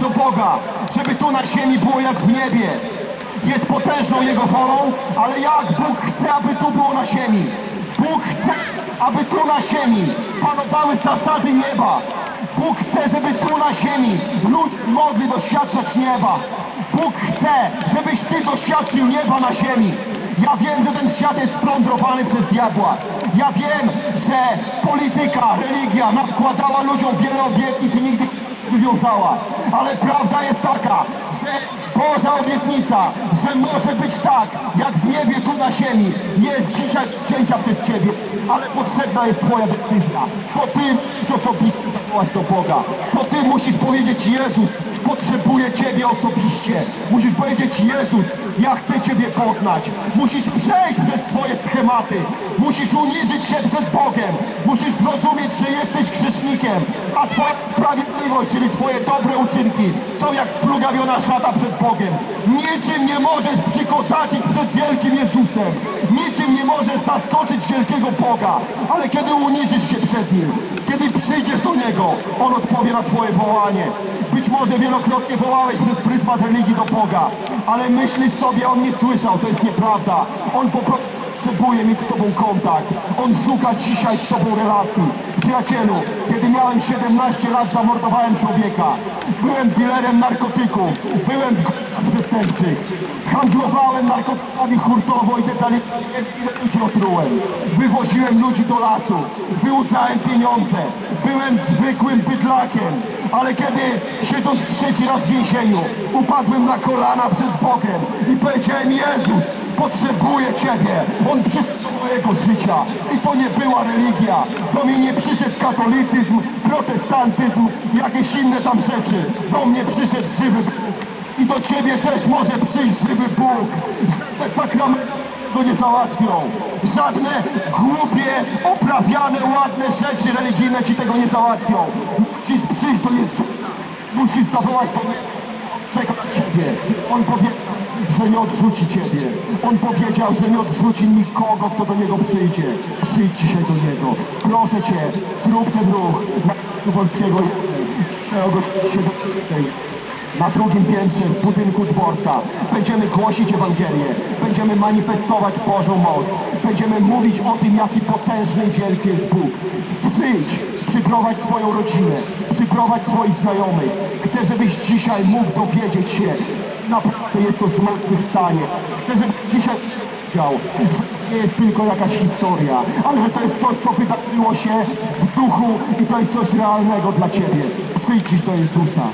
do Boga, żeby tu na ziemi było jak w niebie. Jest potężną Jego wolą, ale jak Bóg chce, aby tu było na ziemi? Bóg chce, aby tu na ziemi panowały zasady nieba. Bóg chce, żeby tu na ziemi ludzie mogli doświadczać nieba. Bóg chce, żebyś Ty doświadczył nieba na ziemi. Ja wiem, że ten świat jest splądrowany przez diabła. Ja wiem, że polityka, religia nakładała ludziom wiele obietnic i nigdy nie wywiązała. Ale prawda jest taka, że Boża obietnica, że może być tak, jak w niebie tu na ziemi, jest dzisiaj księcia przez Ciebie, ale potrzebna jest Twoja decyzja. To Ty musisz osobiście zawołać do Boga. To Ty musisz powiedzieć, Jezus, potrzebuję Ciebie osobiście. Musisz powiedzieć, Jezus, ja chcę Ciebie poznać. Musisz przejść przez Schematy. Musisz uniżyć się przed Bogiem. Musisz zrozumieć, że jesteś grzesznikiem, a Twoja sprawiedliwość, czyli Twoje dobre uczynki są jak plugawiona szata przed Bogiem. Niczym nie możesz przykosaczyć przed wielkim Jezusem. Niczym nie możesz zaskoczyć wielkiego Boga. Ale kiedy uniżysz się przed Nim, kiedy przyjdziesz do Niego, On odpowie na Twoje wołanie. Być może wielokrotnie wołałeś przez pryzmat religii do Boga, ale myślisz sobie, On nie słyszał, to jest nieprawda. On po prostu potrzebuje mieć z Tobą kontakt. On szuka dzisiaj z Tobą relacji. Przyjacielu, kiedy miałem 17 lat, zamordowałem człowieka. Byłem dealerem narkotyków, byłem w przestępczych. Handlowałem narkotykami hurtowo i detalicznie ludzi otrułem. Wywoziłem ludzi do lasu, wyłudzałem pieniądze. Byłem zwykłym bydlakiem, ale kiedy siedząc trzeci raz w więzieniu, upadłem na kolana przed Bogiem i powiedziałem, Jezus, potrzebuję Ciebie. On przyszedł do mojego życia i to nie była religia. Do mnie nie przyszedł katolicyzm, protestantyzm, jakieś inne tam rzeczy. Do mnie przyszedł żywy Bóg. I do Ciebie też może przyjść żywy Bóg. Żadne sakramenty go nie załatwią. Żadne głupie, oprawiane, ładne rzeczy religijne Ci tego nie załatwią. Musisz przyjść do Jezusa. Musisz zawołać do. Czeka na Ciebie. On powiedział, że nie odrzuci Ciebie. On powiedział, że nie odrzuci nikogo, kto do Niego przyjdzie. Przyjdź dzisiaj do Niego. Proszę Cię, zrób ten ruch na polskiego. Dzisiaj o godzinie 17. Na drugim piętrze w budynku dworca będziemy głosić Ewangelię, będziemy manifestować Bożą moc, będziemy mówić o tym, jaki potężny i wielki jest Bóg. Przyjdź, przyprowadź swoją rodzinę, przyprowadź swoich znajomych. Chcę, żebyś dzisiaj mógł dowiedzieć się, naprawdę jest to zmartwychwstanie. Chcę, żebyś dzisiaj wiedział, że nie jest tylko jakaś historia, ale że to jest coś, co wydarzyło się w duchu i to jest coś realnego dla Ciebie. Przyjdź do Jezusa.